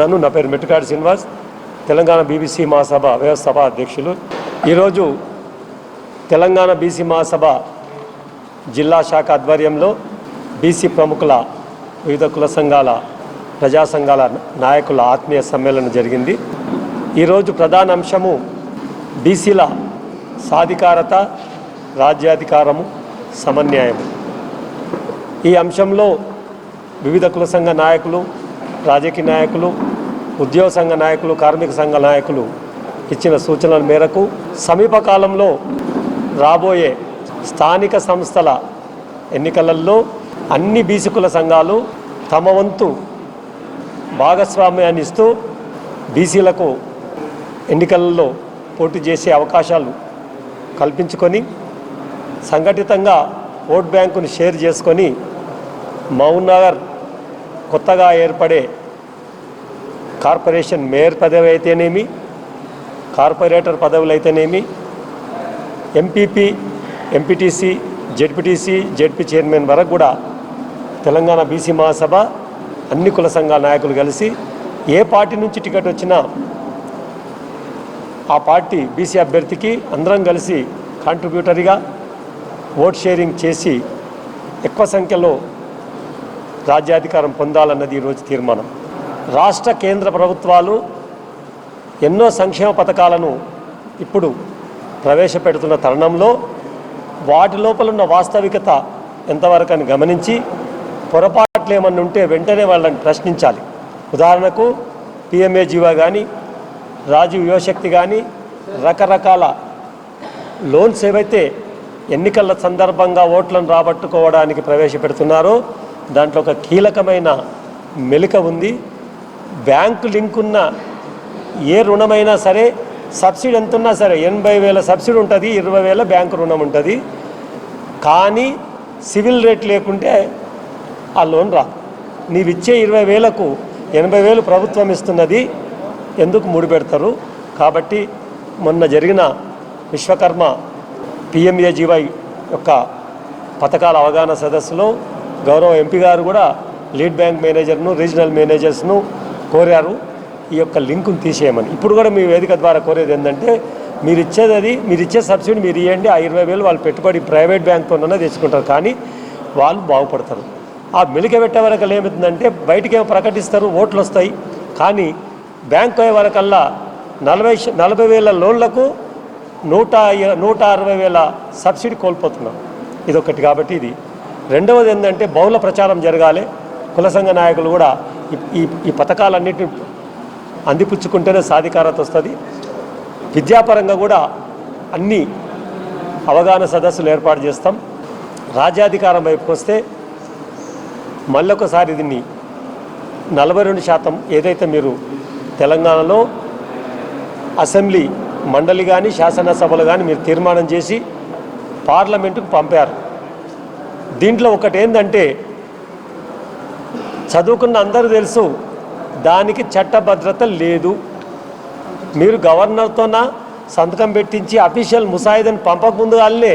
నన్ను నా పేరు మెట్టుకాడి శ్రీనివాస్. తెలంగాణ బీబీసీ మహాసభ వ్యవస్థాప అధ్యక్షులు. ఈరోజు తెలంగాణ బీసీ మహాసభ జిల్లా శాఖ ఆధ్వర్యంలో బీసీ ప్రముఖుల వివిధ కుల సంఘాల ప్రజా సంఘాల నాయకుల ఆత్మీయ సమ్మేళనం జరిగింది. ఈరోజు ప్రధాన అంశము బీసీల సాధికారత రాజ్యాధికారము సమన్యాయము ఈ అంశంలో వివిధ కుల సంఘ నాయకులు రాజకీయ నాయకులు ఉద్యోగ సంఘ నాయకులు కార్మిక సంఘ నాయకులు ఇచ్చిన సూచనల మేరకు సమీపకాలంలో రాబోయే స్థానిక సంస్థల ఎన్నికలలో అన్ని బీసీకుల సంఘాలు తమ వంతు భాగస్వామ్యాన్ని ఇస్తూ బీసీలకు ఎన్నికలలో పోటీ చేసే అవకాశాలు కల్పించుకొని సంఘటితంగా ఓట్ బ్యాంకును షేర్ చేసుకొని మౌనగర్ కొత్తగా ఏర్పడే కార్పొరేషన్ మేయర్ పదవి అయితేనేమి కార్పొరేటర్ పదవులు అయితేనేమి MPP MPTC ZPTC ZP chairman వరకు కూడా తెలంగాణ బీసీ మహాసభ అన్ని కుల సంఘాల నాయకులు కలిసి ఏ పార్టీ నుంచి టికెట్ వచ్చినా ఆ పార్టీ బీసీ అభ్యర్థికి అందరం కలిసి కాంట్రిబ్యూటరీగా ఓట్ షేరింగ్ చేసి ఎక్కువ సంఖ్యలో రాజ్యాధికారం పొందాలన్నది ఈరోజు తీర్మానం. రాష్ట్ర కేంద్ర ప్రభుత్వాలు ఎన్నో సంక్షేమ పథకాలను ఇప్పుడు ప్రవేశపెడుతున్న తరుణంలో వాటి లోపల ఉన్న వాస్తవికత ఎంతవరకు అని గమనించి పొరపాట్లు ఏమన్నా ఉంటే వెంటనే వాళ్ళని ప్రశ్నించాలి. ఉదాహరణకు పిఎంఏ జీవా కానీ రాజీవ్ యువశక్తి కానీ రకరకాల లోన్స్ ఏవైతే ఎన్నికల సందర్భంగా ఓట్లను రాబట్టుకోవడానికి ప్రవేశపెడుతున్నారో దాంట్లో ఒక కీలకమైన మెలిక ఉంది. బ్యాంకు లింక్ ఉన్న ఏ రుణమైనా సరే సబ్సిడీ ఎంత ఉన్నా సరే ఎనభై వేల సబ్సిడీ ఉంటుంది ఇరవై వేల బ్యాంకు రుణం ఉంటుంది. కానీ సివిల్ రేట్ లేకుంటే ఆ లోన్ రా నీవిచ్చే ఇరవై వేలకు ఎనభై వేలు ప్రభుత్వం ఇస్తున్నది ఎందుకు ముడిపెడతారు కాబట్టి మొన్న జరిగిన విశ్వకర్మ పిఎంఏజీవై యొక్క పథకాల అవగాహన సదస్సులో గౌరవ ఎంపీ గారు కూడా లీడ్ బ్యాంక్ మేనేజర్ను రీజనల్ మేనేజర్స్ను కోరారు. ఈ యొక్క లింకును తీసేయమని. ఇప్పుడు కూడా మీ వేదిక ద్వారా కోరేది ఏంటంటే మీరు ఇచ్చేది అది మీరు ఇచ్చే సబ్సిడీ మీరు ఇవ్వండి ఆ ఇరవై వేలు వాళ్ళు పెట్టుబడి ప్రైవేట్ బ్యాంక్తోనన్నా తెచ్చుకుంటారు కానీ వాళ్ళు బాగుపడతారు. ఆ మెలిక పెట్టే వరకు ఏమవుతుందంటే బయటకేమో ప్రకటిస్తారు ఓట్లు వస్తాయి. కానీ బ్యాంక్ అయ్యే వరకల్లా నలభై నలభై వేల లోన్లకు నూట నూట అరవై వేల సబ్సిడీ కోల్పోతున్నాం ఇదొకటి కాబట్టి ఇది. రెండవది ఏంటంటే బహుళ ప్రచారం జరగాలి. కుల సంఘ నాయకులు కూడా ఈ- ఈ ఈ పథకాలన్నింటినీ అందిపుచ్చుకుంటేనే సాధికారత వస్తుంది. విద్యాపరంగా కూడా అన్ని అవగాహన సదస్సులు ఏర్పాటు చేస్తాం. రాజ్యాధికారం వైపుకి వస్తే మళ్ళొకసారి దీన్ని నలభై రెండు శాతం ఏదైతే మీరు తెలంగాణలో అసెంబ్లీ మండలి కానీ శాసనసభలు కానీ మీరు తీర్మానం చేసి పార్లమెంటుకు పంపారు. దీంట్లో ఒకటి ఏంటంటే చదువుకున్న అందరూ తెలుసు దానికి చట్టభద్రత లేదు. మీరు గవర్నర్తోన సంతకం పెట్టించి అఫీషియల్ ముసాయిదని పంపకముందు వాళ్ళే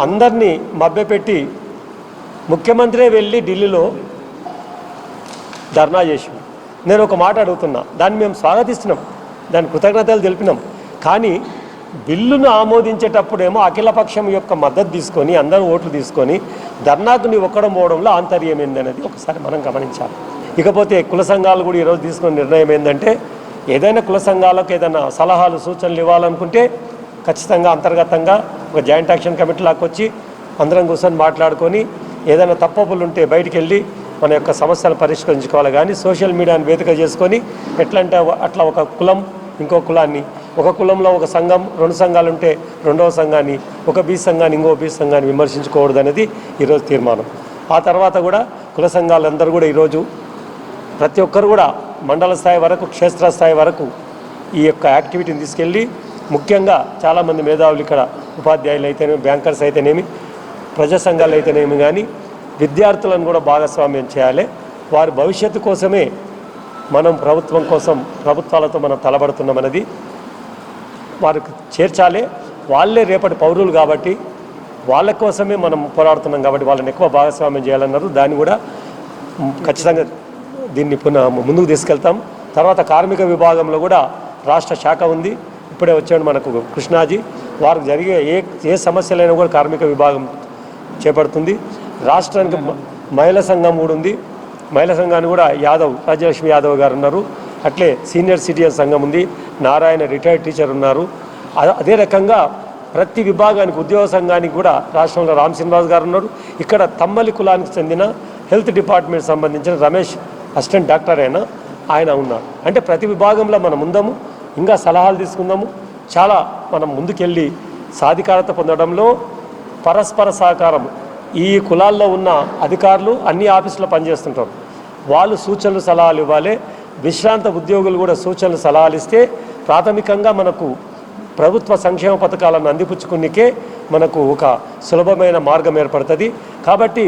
అందరినీ మభ్యపెట్టి ముఖ్యమంత్రే వెళ్ళి ఢిల్లీలో ధర్నా చేసి నేను ఒక మాట అడుగుతున్నా. దాన్ని మేము స్వాగతిస్తున్నాం. దాని కృతజ్ఞతలు తెలిపినాం. కానీ బిల్లును ఆమోదించేటప్పుడేమో అఖిలపక్షం యొక్క మద్దతు తీసుకొని అందరూ ఓట్లు తీసుకొని ధర్నాకు నీ ఒక్కడం పోవడంలో ఆంతర్యం ఏందనేది ఒకసారి మనం గమనించాలి. ఇకపోతే కుల సంఘాలు కూడా ఈరోజు తీసుకున్న నిర్ణయం ఏంటంటే ఏదైనా కుల సంఘాలకు ఏదైనా సలహాలు సూచనలు ఇవ్వాలనుకుంటే ఖచ్చితంగా అంతర్గతంగా ఒక జాయింట్ యాక్షన్ కమిటీ లాగా వచ్చి అందరం కూర్చొని మాట్లాడుకొని ఏదైనా తప్పప్పులు ఉంటే బయటికి వెళ్ళి మన యొక్క సమస్యలు పరిష్కరించుకోవాలి. కానీ సోషల్ మీడియాను వేదిక చేసుకొని ఎట్లా అంటే అట్లా ఒక కులం ఇంకో కులాన్ని ఒక కులంలో ఒక సంఘం రెండు సంఘాలు ఉంటే రెండవ సంఘాన్ని ఒక బీ సంఘాన్ని ఇంకో బీ సంఘాన్ని విమర్శించుకోకూడదు అనేది ఈరోజు తీర్మానం. ఆ తర్వాత కూడా కుల సంఘాలందరూ కూడా ఈరోజు ప్రతి ఒక్కరు కూడా మండల స్థాయి వరకు క్షేత్ర స్థాయి వరకు ఈ యొక్క యాక్టివిటీని తీసుకెళ్ళి ముఖ్యంగా చాలామంది మేధావులు ఇక్కడ ఉపాధ్యాయులు అయితేనేమి బ్యాంకర్స్ అయితేనేమి ప్రజా సంఘాలు అయితేనేమి కానీ విద్యార్థులను కూడా భాగస్వామ్యం చేయాలి. వారి భవిష్యత్తు కోసమే మనం ప్రభుత్వం కోసం ప్రభుత్వాలతో మనం తలబడుతున్నామన్నది వారికి చేర్చాలి. వాళ్ళే రేపటి పౌరులు కాబట్టి వాళ్ళ కోసమే మనం పోరాడుతున్నాం కాబట్టి వాళ్ళని ఎక్కువ భాగస్వామ్యం చేయాలన్నారు. దాన్ని కూడా ఖచ్చితంగా దీన్ని పునః ముందుకు తీసుకెళ్తాం. తర్వాత కార్మిక విభాగంలో కూడా రాష్ట్ర శాఖ ఉంది. ఇప్పుడే వచ్చాడు మనకు కృష్ణాజీ. వారికి జరిగే ఏ ఏ సమస్యలైనా కూడా కార్మిక విభాగం చేపడుతుంది. రాష్ట్రానికి మహిళా సంఘం కూడా ఉంది. మహిళా సంఘాన్ని కూడా యాదవ్ రాజలక్ష్మి యాదవ్ గారు ఉన్నారు. అట్లే సీనియర్ సిటిజన్ సంఘం ఉంది. నారాయణ రిటైర్డ్ టీచర్ ఉన్నారు. అదే రకంగా ప్రతి విభాగానికి ఉద్యోగ సంఘానికి కూడా రాష్ట్రంలో రామ్ శ్రీనివాస్ గారు ఉన్నారు. ఇక్కడ తమ్మలి కులానికి చెందిన హెల్త్ డిపార్ట్మెంట్ సంబంధించిన రమేష్ అసిస్టెంట్ డాక్టర్ అయినా ఆయన ఉన్నారు. అంటే ప్రతి విభాగంలో మనం ఉందాము ఇంకా సలహాలు తీసుకుందాము. చాలా మనం ముందుకెళ్ళి సాధికారత పొందడంలో పరస్పర సహకారం. ఈ కులాల్లో ఉన్న అధికారులు అన్ని ఆఫీసులో పనిచేస్తుంటారు. వాళ్ళు సూచనలు సలహాలు ఇవ్వాలి. విశ్రాంత ఉద్యోగులు కూడా సూచనలు సలహాలు ఇస్తే ప్రాథమికంగా మనకు ప్రభుత్వ సంక్షేమ పథకాలను అందిపుచ్చుకునికే మనకు ఒక సులభమైన మార్గం ఏర్పడుతుంది. కాబట్టి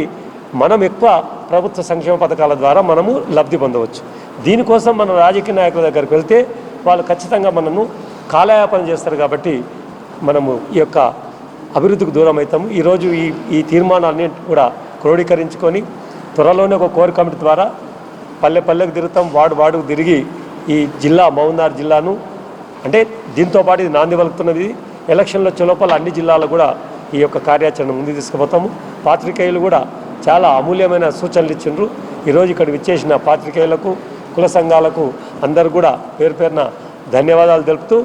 మనం ఎక్కువ ప్రభుత్వ సంక్షేమ పథకాల ద్వారా మనము లబ్ధి పొందవచ్చు. దీనికోసం మన రాజకీయ నాయకుల దగ్గరికి వెళ్తే వాళ్ళు ఖచ్చితంగా మనను కాలయాపన చేస్తారు కాబట్టి మనము ఈ యొక్క అభివృద్ధికి దూరం అవుతాము ఈరోజు ఈ ఈ తీర్మానాన్ని కూడా క్రోడీకరించుకొని త్వరలోనే ఒక కోర్ కమిటీ ద్వారా పల్లె పల్లెకు తిరుగుతాం వాడు వాడుకు తిరిగి ఈ జిల్లా మౌనార్ జిల్లాను. అంటే దీంతోపాటు ఇది నాంది వలుకుతున్నది. ఎలక్షన్లు వచ్చే లోపల అన్ని జిల్లాలు కూడా ఈ యొక్క కార్యాచరణ ముందు తీసుకుపోతాము. పాత్రికేయులు కూడా చాలా అమూల్యమైన సూచనలు ఇచ్చిండ్రు. ఈరోజు ఇక్కడ విచ్చేసిన పాత్రికేయులకు కుల సంఘాలకు అందరు కూడా పేరు పేరున ధన్యవాదాలు తెలుపుతూ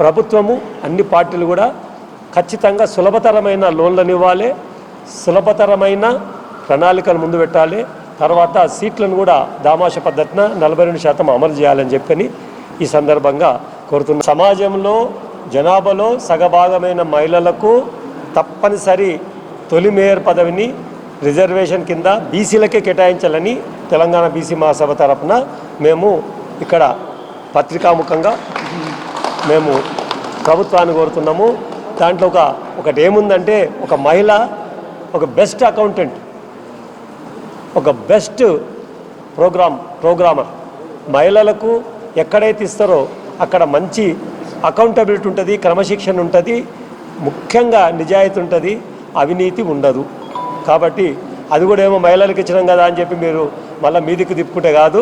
ప్రభుత్వము అన్ని పార్టీలు కూడా ఖచ్చితంగా సులభతరమైన లోన్లను ఇవ్వాలి. సులభతరమైన ప్రణాళికలు ముందు పెట్టాలి. తర్వాత సీట్లను కూడా దామాష పద్ధతిన నలభై రెండు శాతం అమలు చేయాలని చెప్పని ఈ సందర్భంగా కోరుతున్నా. సమాజంలో జనాభాలో సగభాగమైన మహిళలకు తప్పనిసరి తొలి మేయర్ పదవిని రిజర్వేషన్ కింద బీసీలకే కేటాయించాలని తెలంగాణ బీసీ మహాసభ తరపున మేము ఇక్కడ పత్రికాముఖంగా మేము ప్రభుత్వాన్ని కోరుతున్నాము. దాంట్లో ఒక ఒకటి ఏముందంటే ఒక మహిళ ఒక బెస్ట్ అకౌంటెంట్ ఒక బెస్ట్ ప్రోగ్రామ్ ప్రోగ్రామర్. మహిళలకు ఎక్కడైతే ఇస్తారో అక్కడ మంచి అకౌంటబిలిటీ ఉంటుంది క్రమశిక్షణ ఉంటుంది ముఖ్యంగా నిజాయితీ ఉంటుంది అవినీతి ఉండదు. కాబట్టి అది కూడా ఏమో మహిళలకు ఇచ్చినాం కదా అని చెప్పి మీరు మళ్ళీ మీదికి తిప్పుకుంటే కాదు.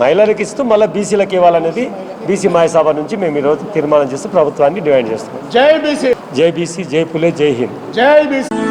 మహిళలకు ఇస్తూ మళ్ళీ బీసీలకు ఇవ్వాలనేది బీసీ మహాసభ నుంచి మేము ఈరోజు తీర్మానం చేస్తూ ప్రభుత్వాన్ని డిమాండ్ చేస్తున్నాం. జై బీసీ. జై బీసీ జై పులే జై హింద్. జై బీసీ.